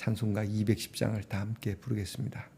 찬송가 210장을 다 함께 부르겠습니다.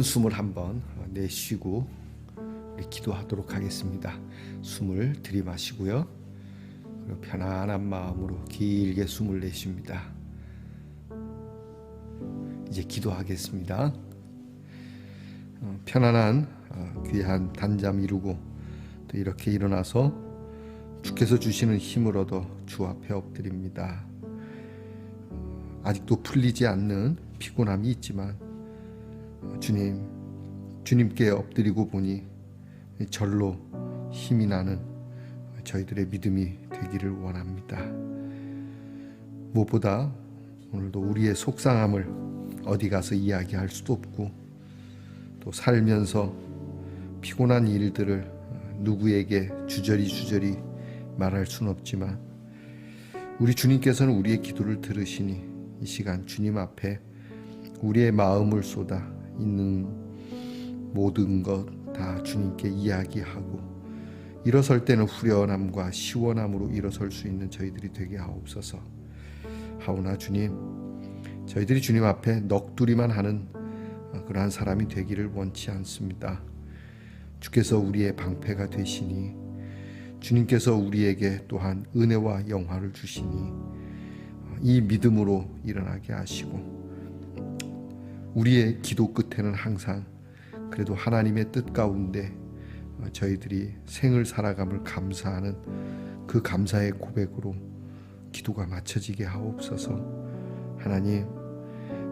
큰 숨을 한번 내쉬고 기도하도록 하겠습니다. 숨을 들이마시고요. 그리고 편안한 마음으로 길게 숨을 내쉽니다. 이제 기도하겠습니다. 어, 편안한 어, 귀한 단잠 이루고 또 이렇게 일어나서 주께서 주시는 얻어 주 앞에 엎드립니다. 아직도 풀리지 않는 피곤함이 있지만 어, 주님 주님께 엎드리고 보니 절로 힘이 나는 저희들의 믿음이 되기를 원합니다. 무엇보다 오늘도 우리의 속상함을 어디 가서 이야기할 수도 없고 또 살면서 피곤한 일들을 누구에게 주저리 주저리 말할 수는 없지만 우리 주님께서는 우리의 기도를 들으시니 이 시간 주님 앞에 우리의 마음을 쏟아 있는 모든 것 다 주님께 이야기하고 일어설 때는 후련함과 시원함으로 일어설 수 있는 저희들이 되게 하옵소서. 하오나 주님, 저희들이 주님 앞에 넋두리만 하는 그러한 사람이 되기를 원치 않습니다. 주께서 우리의 방패가 되시니 주님께서 우리에게 또한 은혜와 영화를 주시니 이 믿음으로 일어나게 하시고 우리의 기도 끝에는 항상 그래도 하나님의 뜻 가운데 저희들이 생을 살아감을 감사하는 그 감사의 고백으로 기도가 맞춰지게 하옵소서. 하나님,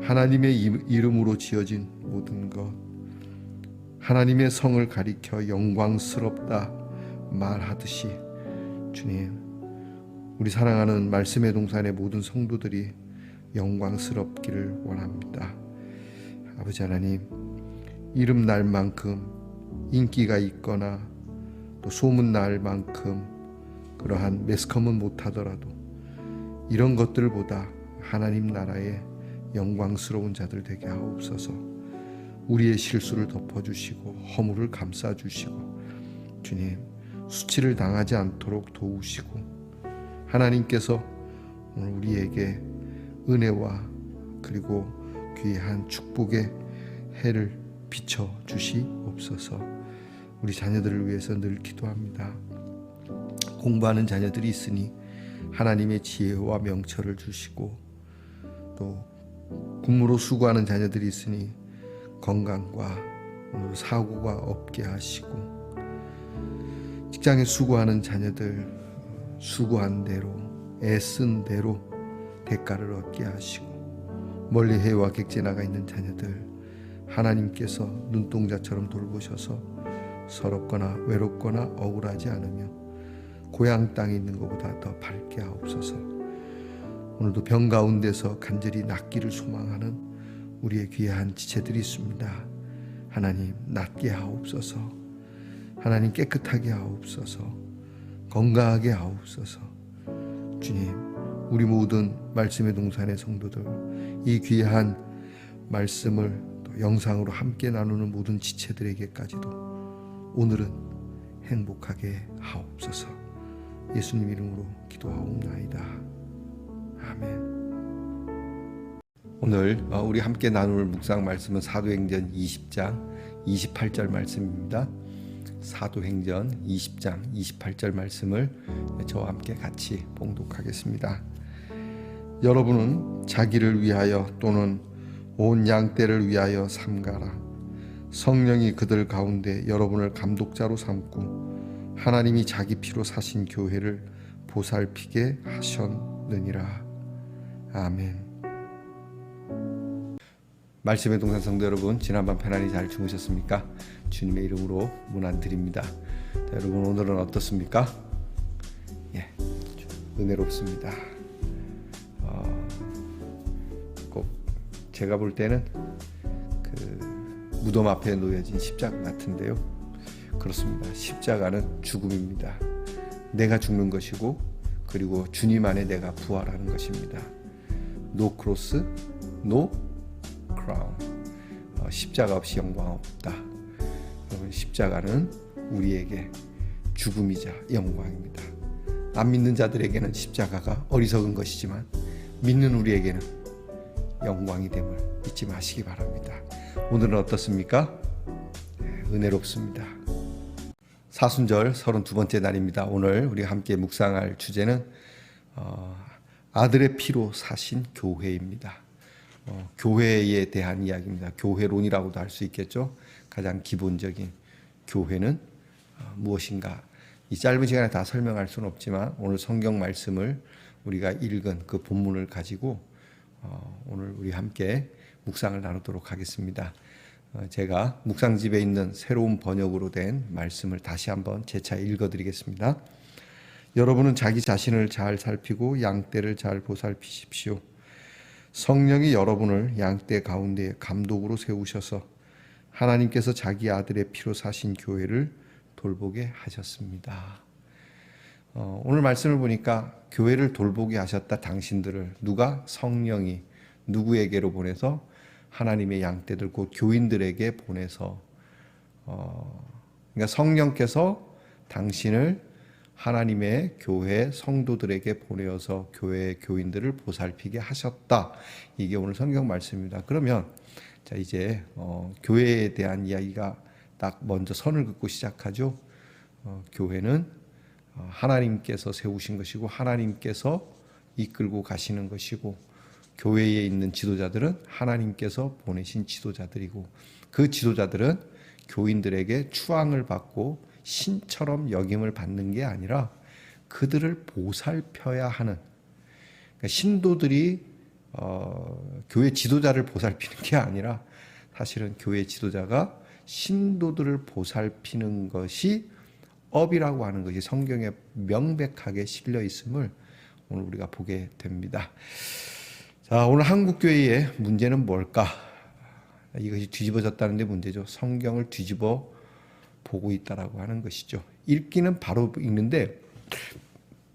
하나님의 이름으로 지어진 모든 것, 하나님의 성을 가리켜 영광스럽다 말하듯이 주님, 우리 사랑하는 말씀의 동산의 모든 성도들이 영광스럽기를 원합니다. 아버지 하나님, 이름 날 만큼 인기가 있거나 또 소문 날 만큼 그러한 매스컴은 못하더라도 이런 것들보다 하나님 나라의 영광스러운 자들 되게 하옵소서. 우리의 실수를 덮어주시고 허물을 감싸주시고 주님 수치를 당하지 않도록 도우시고 하나님께서 오늘 우리에게 은혜와 그리고 귀한 축복의 해를 비춰 주시옵소서. 우리 자녀들을 위해서 늘 기도합니다. 공부하는 자녀들이 있으니 하나님의 지혜와 명철을 주시고 또 군무로 수고하는 자녀들이 있으니 건강과 사고가 없게 하시고 직장에 수고하는 자녀들 수고한 대로 애쓴 대로 대가를 얻게 하시고 멀리 해와 객지 나가 있는 자녀들 하나님께서 눈동자처럼 돌보셔서 서럽거나 외롭거나 억울하지 않으며 고향 땅에 있는 것보다 더 밝게 하옵소서. 오늘도 병 가운데서 간절히 낫기를 소망하는 우리의 귀한 지체들이 있습니다. 하나님 낫게 하옵소서. 하나님 깨끗하게 하옵소서. 건강하게 하옵소서. 주님, 우리 모든 말씀의 동산의 성도들 이 귀한 말씀을 또 영상으로 함께 나누는 모든 지체들에게까지도 오늘은 행복하게 하옵소서. 예수님 이름으로 기도하옵나이다. 아멘. 오늘 어, 우리 함께 나눌 묵상 말씀은 사도행전 20장 28절 말씀입니다. 사도행전 20장 28절 말씀을 저와 함께 같이 봉독하겠습니다. 여러분은 자기를 위하여 또는 온 양떼를 위하여 삼가라. 성령이 그들 가운데 여러분을 감독자로 삼고 하나님이 자기 피로 사신 교회를 보살피게 하셨느니라. 아멘. 말씀의 동산 성도 여러분, 지난밤 편안히 잘 주무셨습니까? 주님의 이름으로 문안 드립니다. 자, 여러분 오늘은 어떻습니까? 예, 은혜롭습니다. 제가 볼 때는 그 무덤 앞에 놓여진 십자가 같은데요. 그렇습니다. 십자가는 죽음입니다. 내가 죽는 것이고 그리고 주님 안에 내가 부활하는 것입니다. 노 크로스, 노 크라운. 어, 십자가 없이 영광 없다. 여러분 십자가는 우리에게 죽음이자 영광입니다. 안 믿는 자들에게는 십자가가 어리석은 것이지만 믿는 우리에게는 영광이 됨을 잊지 마시기 바랍니다. 오늘은 어떻습니까? 네, 은혜롭습니다. 사순절 32번째 날입니다. 오늘 우리 함께 묵상할 주제는 어, 아들의 피로 사신 교회입니다. 어, 교회에 대한 이야기입니다. 교회론이라고도 할 수 있겠죠. 가장 기본적인 교회는 어, 무엇인가? 이 짧은 시간에 다 설명할 수는 없지만 오늘 성경 말씀을 우리가 읽은 그 본문을 가지고 어, 오늘 우리 함께 묵상을 나누도록 하겠습니다. 어, 제가 묵상집에 있는 새로운 번역으로 된 말씀을 다시 한번 재차 읽어드리겠습니다. 여러분은 자기 자신을 잘 살피고 양떼를 잘 보살피십시오. 성령이 여러분을 양떼 가운데 감독으로 세우셔서 하나님께서 자기 아들의 피로 사신 교회를 돌보게 하셨습니다. 어, 오늘 말씀을 보니까 교회를 돌보게 하셨다 당신들을 누가 성령이 누구에게로 보내서 하나님의 양떼들 곧 교인들에게 보내서 어, 그러니까 성령께서 당신을 하나님의 교회 성도들에게 보내어서 교회 교인들을 보살피게 하셨다. 이게 오늘 성경 말씀입니다. 그러면 자 이제 어, 교회에 대한 이야기가 딱 먼저 선을 긋고 시작하죠. 어, 교회는 어, 하나님께서 세우신 것이고 하나님께서 이끌고 가시는 것이고 교회에 있는 지도자들은 하나님께서 보내신 지도자들이고 그 지도자들은 교인들에게 추앙을 받고 신처럼 역임을 받는 게 아니라 그들을 보살펴야 하는 그러니까 신도들이 어, 교회 지도자를 보살피는 게 아니라 사실은 교회 지도자가 신도들을 보살피는 것이 업이라고 하는 것이 성경에 명백하게 실려 있음을 오늘 우리가 보게 됩니다. 자, 오늘 한국 교회의 문제는 뭘까? 이것이 뒤집어졌다는 데 문제죠. 성경을 뒤집어 보고 있다라고 하는 것이죠. 읽기는 바로 읽는데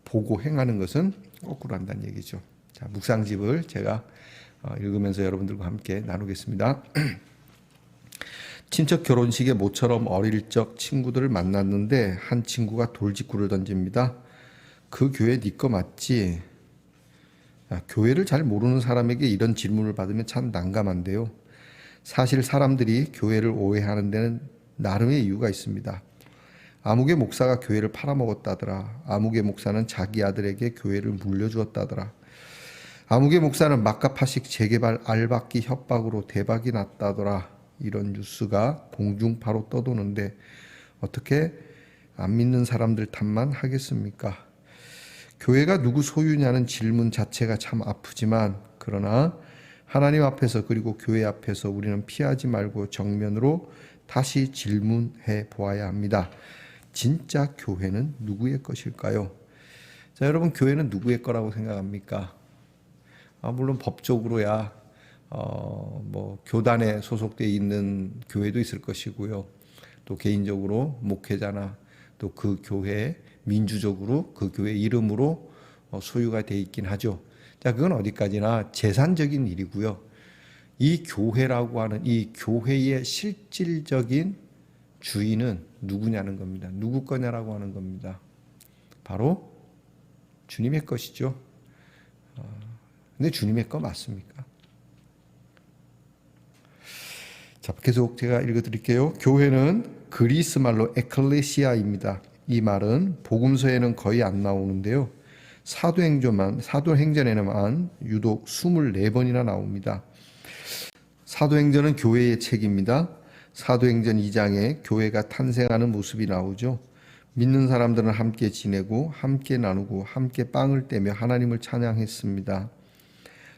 보고 행하는 것은 거꾸로 한다는 얘기죠. 자, 묵상집을 제가 어, 읽으면서 여러분들과 함께 나누겠습니다. 친척 결혼식에 모처럼 어릴 적 친구들을 만났는데 한 친구가 돌직구를 던집니다. 그 교회 네거 맞지? 야, 교회를 잘 모르는 사람에게 이런 질문을 받으면 참 난감한데요. 사실 사람들이 교회를 오해하는 데는 나름의 이유가 있습니다. 아무개 목사가 교회를 팔아먹었다더라. 아무개 목사는 자기 아들에게 교회를 물려주었다더라. 아무개 목사는 막가파식 재개발 알박기 협박으로 대박이 났다더라. 이런 뉴스가 공중파로 떠도는데 어떻게 안 믿는 사람들 탓만 하겠습니까? 교회가 누구 소유냐는 질문 자체가 참 아프지만 그러나 하나님 앞에서 그리고 교회 앞에서 우리는 피하지 말고 정면으로 다시 질문해 보아야 합니다. 진짜 교회는 누구의 것일까요? 자, 여러분 교회는 누구의 거라고 생각합니까? 아, 물론 법적으로야 어, 뭐 교단에 소속돼 있는 교회도 있을 것이고요. 또 개인적으로 목회자나 또 그 교회 민주적으로 그 교회 이름으로 어, 소유가 돼 있긴 하죠. 자, 그건 어디까지나 재산적인 일이고요. 이 교회라고 하는 이 교회의 실질적인 주인은 누구냐는 겁니다. 누구 거냐라고 하는 겁니다. 바로 주님의 것이죠. 어, 근데 주님의 거 맞습니까? 자, 계속 제가 읽어 드릴게요. 교회는 그리스 말로 에클레시아입니다. 이 말은 복음서에는 거의 안 나오는데요. 사도행전만 사도행전에만 유독 24번이나 나옵니다. 사도행전은 교회의 책입니다. 사도행전 2장에 교회가 탄생하는 모습이 나오죠. 믿는 사람들은 함께 지내고 함께 나누고 함께 빵을 떼며 하나님을 찬양했습니다.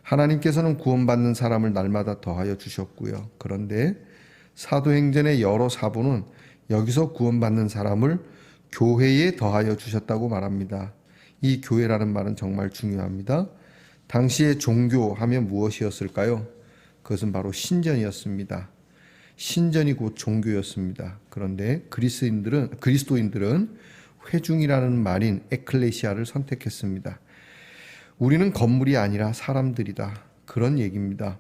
하나님께서는 구원받는 사람을 날마다 더하여 주셨고요. 그런데 사도행전의 여러 사부는 여기서 구원받는 사람을 교회에 더하여 주셨다고 말합니다. 이 교회라는 말은 정말 중요합니다. 당시의 종교 하면 무엇이었을까요? 그것은 바로 신전이었습니다. 신전이 곧 종교였습니다. 그런데 그리스인들은 그리스도인들은 회중이라는 말인 에클레시아를 선택했습니다. 우리는 건물이 아니라 사람들이다. 그런 얘기입니다.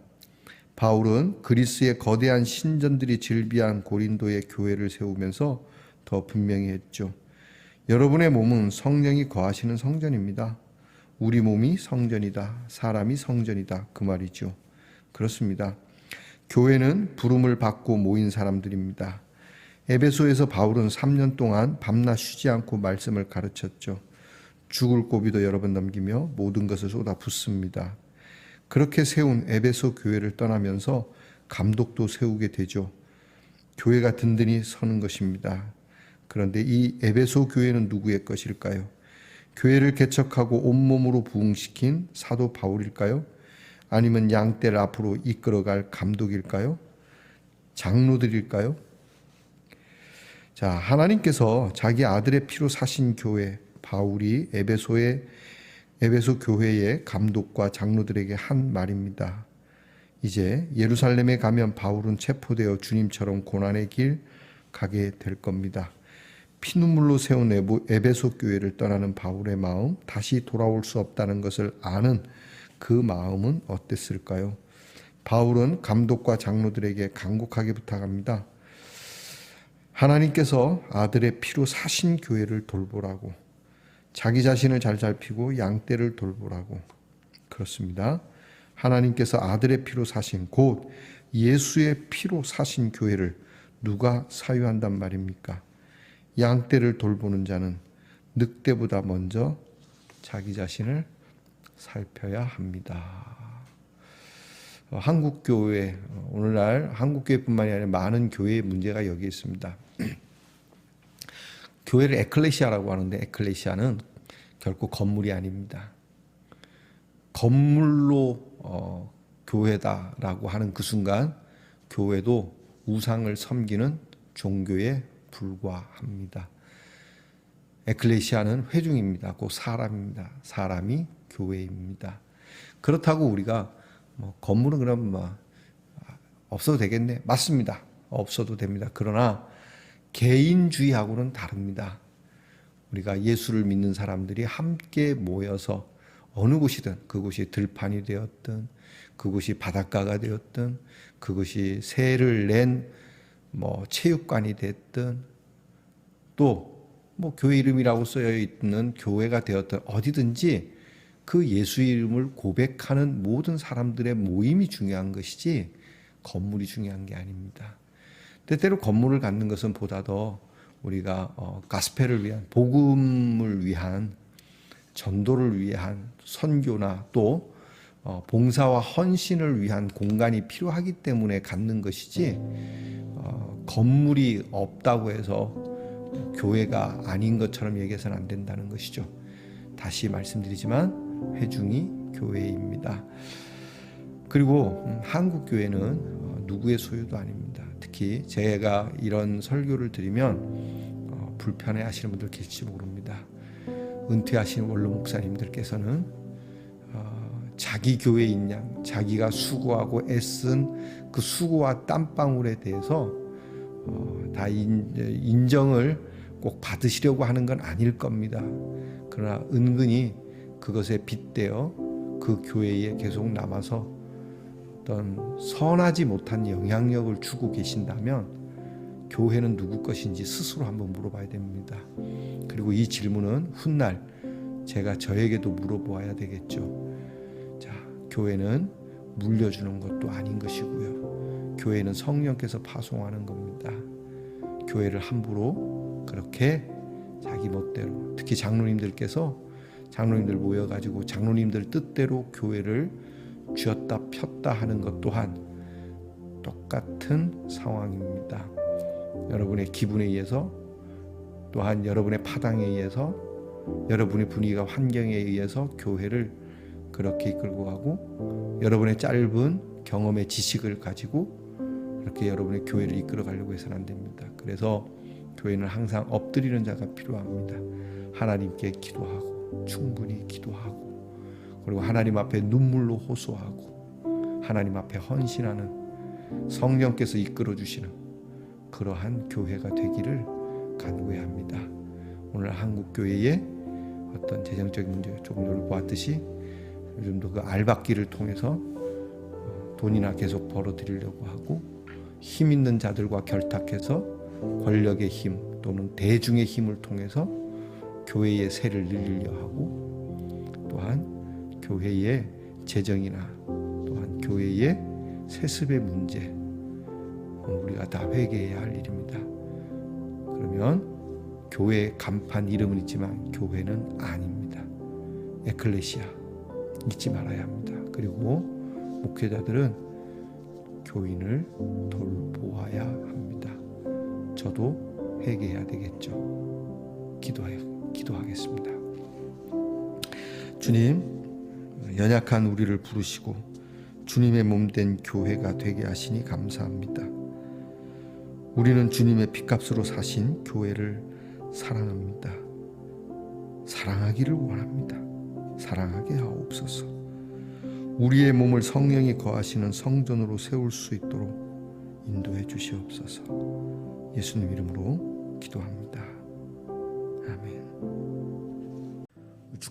바울은 그리스의 거대한 신전들이 즐비한 고린도의 교회를 세우면서 더 분명히 했죠. 여러분의 몸은 성령이 거하시는 성전입니다. 우리 몸이 성전이다. 사람이 성전이다. 그 말이죠. 그렇습니다. 교회는 부름을 받고 모인 사람들입니다. 에베소에서 바울은 3년 동안 밤낮 쉬지 않고 말씀을 가르쳤죠. 죽을 고비도 여러 번 넘기며 모든 것을 쏟아 붓습니다. 그렇게 세운 에베소 교회를 떠나면서 감독도 세우게 되죠. 교회가 든든히 서는 것입니다. 그런데 이 에베소 교회는 누구의 것일까요? 교회를 개척하고 온몸으로 부흥시킨 사도 바울일까요? 아니면 양떼를 앞으로 이끌어갈 감독일까요? 장로들일까요? 자, 하나님께서 자기 아들의 피로 사신 교회 바울이 에베소의 에베소 교회의 감독과 장로들에게 한 말입니다. 이제 예루살렘에 가면 바울은 체포되어 주님처럼 고난의 길 가게 될 겁니다. 피눈물로 세운 에베소 교회를 떠나는 바울의 마음, 다시 돌아올 수 없다는 것을 아는 그 마음은 어땠을까요? 바울은 감독과 장로들에게 간곡하게 부탁합니다. 하나님께서 아들의 피로 사신 교회를 돌보라고 자기 자신을 잘 살피고 양떼를 돌보라고 그렇습니다. 하나님께서 아들의 피로 사신 곧 예수의 피로 사신 교회를 누가 사유한단 말입니까? 양떼를 돌보는 자는 늑대보다 먼저 자기 자신을 살펴야 합니다. 어, 한국 교회 어, 오늘날 한국 교회뿐만이 아니라 많은 교회의 문제가 여기 있습니다. 교회를 에클레시아라고 하는데 에클레시아는 결코 건물이 아닙니다. 건물로 어, 교회다라고 하는 그 순간 교회도 우상을 섬기는 종교에 불과합니다. 에클레시아는 회중입니다. 곧 사람입니다. 사람이 교회입니다. 그렇다고 우리가 뭐 건물은 그럼 뭐 없어도 되겠네. 맞습니다. 없어도 됩니다. 그러나 개인주의하고는 다릅니다. 우리가 예수를 믿는 사람들이 함께 모여서 어느 곳이든 그곳이 들판이 되었든 그곳이 바닷가가 되었든 그것이 새를 낸 뭐 체육관이 됐든 또 뭐 교회 이름이라고 쓰여 있는 교회가 되었든 어디든지 그 예수 이름을 고백하는 모든 사람들의 모임이 중요한 것이지 건물이 중요한 게 아닙니다. 때때로 건물을 갖는 것은 보다 더 우리가 어, 가스펠을 위한 복음을 위한 전도를 위한 선교나 또 어, 봉사와 헌신을 위한 공간이 필요하기 때문에 갖는 것이지 어, 건물이 없다고 해서 교회가 아닌 것처럼 얘기해서는 안 된다는 것이죠. 다시 말씀드리지만 회중이 교회입니다. 그리고 음, 한국 교회는 어, 누구의 소유도 아닙니다. 특히 제가 이런 설교를 드리면 어, 불편해 하시는 분들 계실지 모릅니다. 은퇴하신 원로 목사님들께서는 어, 자기 교회인 양, 자기가 수고하고 애쓴 그 수고와 땀방울에 대해서 다 인정을 꼭 받으시려고 하는 건 아닐 겁니다. 그러나 은근히 그것에 빗대어 그 교회에 계속 남아서 어떤 선하지 못한 영향력을 주고 계신다면 교회는 누구 것인지 스스로 한번 물어봐야 됩니다. 그리고 이 질문은 훗날 제가 저에게도 물어보아야 되겠죠. 자, 교회는 물려주는 것도 아닌 것이고요. 교회는 성령께서 파송하는 겁니다. 교회를 함부로 그렇게 자기 멋대로 특히 장로님들께서 장로님들 모여가지고 장로님들 뜻대로 교회를 쥐었다 폈다 하는 것 또한 똑같은 상황입니다. 여러분의 기분에 의해서 또한 여러분의 파당에 의해서 여러분의 분위기가 환경에 의해서 교회를 그렇게 이끌고 가고 여러분의 짧은 경험의 지식을 가지고 이렇게 여러분의 교회를 이끌어 가려고 해서는 안 됩니다. 그래서 교회는 항상 엎드리는 자가 필요합니다. 하나님께 기도하고 충분히 기도하고 그리고 하나님 앞에 눈물로 호소하고 하나님 앞에 헌신하는 성령께서 이끌어 주시는 그러한 교회가 되기를 간구해야 합니다. 오늘 한국 교회의 어떤 재정적인 문제 조금 전에 보았듯이 요즘도 그 알박기를 통해서 돈이나 계속 벌어 드리려고 하고 힘 있는 자들과 결탁해서 권력의 힘 또는 대중의 힘을 통해서 교회의 세를 늘리려 하고 또한 교회의 재정이나 또한 교회의 세습의 문제 우리가 다 회개해야 할 일입니다. 그러면 교회 간판 이름은 있지만 교회는 아닙니다. 에클레시아 잊지 말아야 합니다. 그리고 목회자들은 교인을 돌보아야 합니다. 저도 회개해야 되겠죠. 기도해 기도하겠습니다. 주님 연약한 우리를 부르시고 주님의 몸된 교회가 되게 하시니 감사합니다. 우리는 주님의 피값으로 사신 교회를 사랑합니다. 사랑하기를 원합니다. 사랑하게 하옵소서. 우리의 몸을 성령이 거하시는 성전으로 세울 수 있도록 인도해 주시옵소서. 예수님 이름으로 기도합니다. 아멘.